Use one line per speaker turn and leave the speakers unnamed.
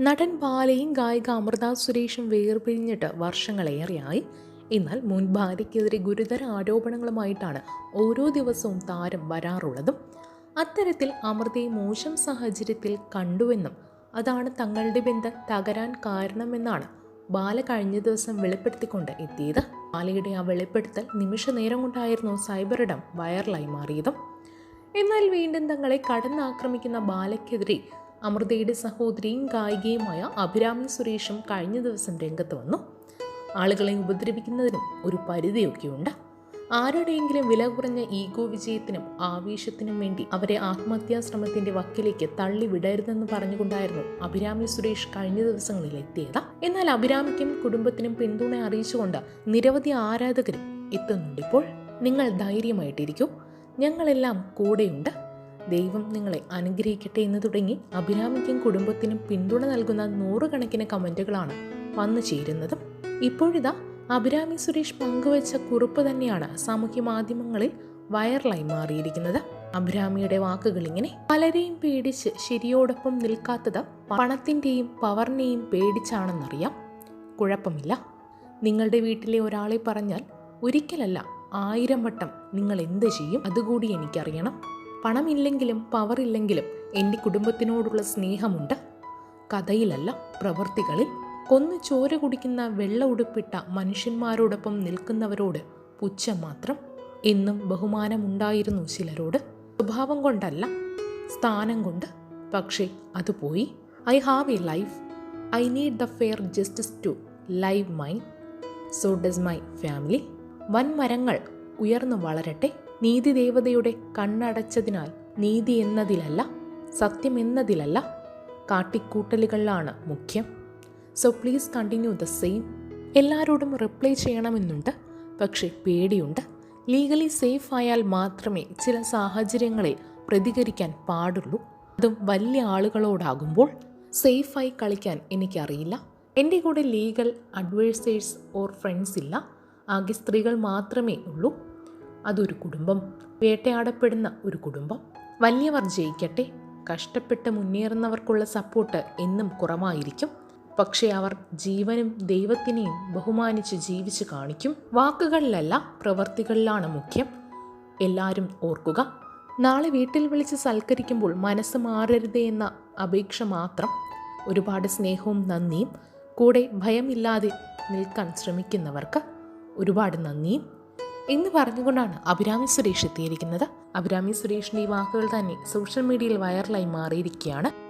നടൻ ബാലയും ഗായിക അമൃത സുരേഷും വേർപിരിഞ്ഞിട്ട് വർഷങ്ങളേറെയായി. എന്നാൽ മുൻ ഭാര്യയ്ക്കെതിരെ ഗുരുതര ആരോപണങ്ങളുമായിട്ടാണ് ഓരോ ദിവസവും താരം വരാറുള്ളതും. അത്തരത്തിൽ അമൃതയെ മോശം സാഹചര്യത്തിൽ കണ്ടുവെന്നും അതാണ് തങ്ങളുടെ ബന്ധം തകരാൻ കാരണമെന്നാണ് ബാല കഴിഞ്ഞ ദിവസം വെളിപ്പെടുത്തിക്കൊണ്ട് എത്തിയത്. ബാലയുടെ ആ വെളിപ്പെടുത്തൽ നിമിഷ നേരം കൊണ്ടായിരുന്നു സൈബർ ഇടം വൈറലായി മാറിയതും. എന്നാൽ വീണ്ടും തങ്ങളെ കടന്നാക്രമിക്കുന്ന ബാലയ്ക്കെതിരെ അമൃതയുടെ സഹോദരിയും ഗായികയുമായ അഭിരാമി സുരേഷും കഴിഞ്ഞ ദിവസം രംഗത്ത് വന്നു. ആളുകളെ ഉപദ്രവിക്കുന്നതിനും ഒരു പരിധിയൊക്കെയുണ്ട്. ആരുടെയെങ്കിലും വില കുറഞ്ഞ ഈഗോ വിജയത്തിനും ആവേശത്തിനും വേണ്ടി അവരെ ആത്മഹത്യാശ്രമത്തിന്റെ വക്കിലേക്ക് തള്ളി വിടരുതെന്ന് പറഞ്ഞുകൊണ്ടായിരുന്നു അഭിരാമി സുരേഷ് കഴിഞ്ഞ ദിവസങ്ങളിൽ എത്തിയത്. എന്നാൽ അഭിരാമിക്കും കുടുംബത്തിനും പിന്തുണ അറിയിച്ചുകൊണ്ട് നിരവധി ആരാധകരും എത്തുന്നുണ്ട് ഇപ്പോൾ. നിങ്ങൾ ധൈര്യമായിട്ടിരിക്കും. ഞങ്ങളെല്ലാം കൂടെയുണ്ട്. ദൈവം നിങ്ങളെ അനുഗ്രഹിക്കട്ടെ എന്ന് തുടങ്ങി അഭിരാമിക്കും കുടുംബത്തിനും പിന്തുണ നൽകുന്ന നൂറുകണക്കിന് കമന്റുകളാണ് വന്നു ചേരുന്നതും. ഇപ്പോഴിതാ അഭിരാമി സുരേഷ് പങ്കുവച്ച കുറിപ്പ് തന്നെയാണ് സാമൂഹ്യ മാധ്യമങ്ങളിൽ വൈറലായി മാറിയിരിക്കുന്നത്. അഭിരാമിയുടെ വാക്കുകൾ ഇങ്ങനെ പലരെയും പേടിച്ച് ശരിയോടൊപ്പം നിൽക്കാത്തത് പണത്തിന്റെയും പവറിനെയും പേടിച്ചാണെന്നറിയാം. കുഴപ്പമില്ല. നിങ്ങളുടെ വീട്ടിലെ ഒരാളെ പറഞ്ഞാൽ ഒരിക്കലല്ല ആയിരം വട്ടം നിങ്ങൾ എന്ത് ചെയ്യും? അതുകൂടി എനിക്കറിയണം. പണമില്ലെങ്കിലും പവർ ഇല്ലെങ്കിലും എന്റെ കുടുംബത്തിനോടുള്ള സ്നേഹമുണ്ട്. കഥയിലല്ല പ്രവൃത്തികളിൽ കൊന്ന് ചോര കുടിക്കുന്ന വെള്ള ഉടുപ്പിട്ട മനുഷ്യന്മാരോടൊപ്പം നിൽക്കുന്നവരോട് പുച്ഛം മാത്രം. എന്നും ബഹുമാനമുണ്ടായിരുന്നു ചിലരോട്. സ്വഭാവം കൊണ്ടല്ല സ്ഥാനം കൊണ്ട്. പക്ഷേ അത് പോയി. I have a life. I need the fair justice to live my so does my family. വൻമരങ്ങൾ ഉയർന്നു വളരട്ടെ. നീതി ദേവതയുടെ കണ്ണടച്ചതിനാൽ നീതി എന്നതിലല്ല സത്യം എന്നതിലല്ല കാട്ടിക്കൂട്ടലുകളിലാണ് മുഖ്യം. So please continue the same എല്ലാവരോടും റിപ്ലൈ ചെയ്യണമെന്നുണ്ട്. പക്ഷേ പേടിയുണ്ട്. ലീഗലി സേഫ് ആയാൽ മാത്രമേ ചില സാഹചര്യങ്ങളെ പ്രതികരിക്കാൻ പാടുള്ളൂ. അതും വലിയ ആളുകളോടാകുമ്പോൾ സേഫായി കളിക്കാൻ എനിക്കറിയില്ല. എന്റെ കൂടെ ലീഗൽ അഡ്വൈസേഴ്സ് ഓർ ഫ്രണ്ട്സ് ഇല്ല. ആകെ സ്ത്രീകൾ മാത്രമേ ഉള്ളൂ. അതൊരു കുടുംബം. വേട്ടയാടപ്പെടുന്ന ഒരു കുടുംബം. വലിയവർ ജയിക്കട്ടെ. കഷ്ടപ്പെട്ട് മുന്നേറുന്നവർക്കുള്ള സപ്പോർട്ട് എന്നും കുറവായിരിക്കും. പക്ഷേ അവർ ജീവനും ദൈവത്തിനെയും ബഹുമാനിച്ച് ജീവിച്ച് കാണിക്കും. വാക്കുകളിലല്ല പ്രവർത്തികളിലാണ് മുഖ്യം. എല്ലാവരും ഓർക്കുക നാളെ വീട്ടിൽ വിളിച്ച് സൽക്കരിക്കുമ്പോൾ മനസ്സ് മാറരുതേ എന്ന അപേക്ഷ മാത്രം. ഒരുപാട് സ്നേഹവും നന്ദിയും. കൂടെ ഭയമില്ലാതെ നിൽക്കാൻ ശ്രമിക്കുന്നവർക്ക് ഒരുപാട് നന്ദിയും. എന്ന് പറഞ്ഞുകൊണ്ടാണ് അഭിരാമി സുരേഷ് എത്തിയിരിക്കുന്നത്. അഭിരാമി സുരേഷിന്റെ ഈ വാക്കുകൾ തന്നെ സോഷ്യൽ മീഡിയയിൽ വൈറലായി മാറിയിരിക്കുകയാണ്.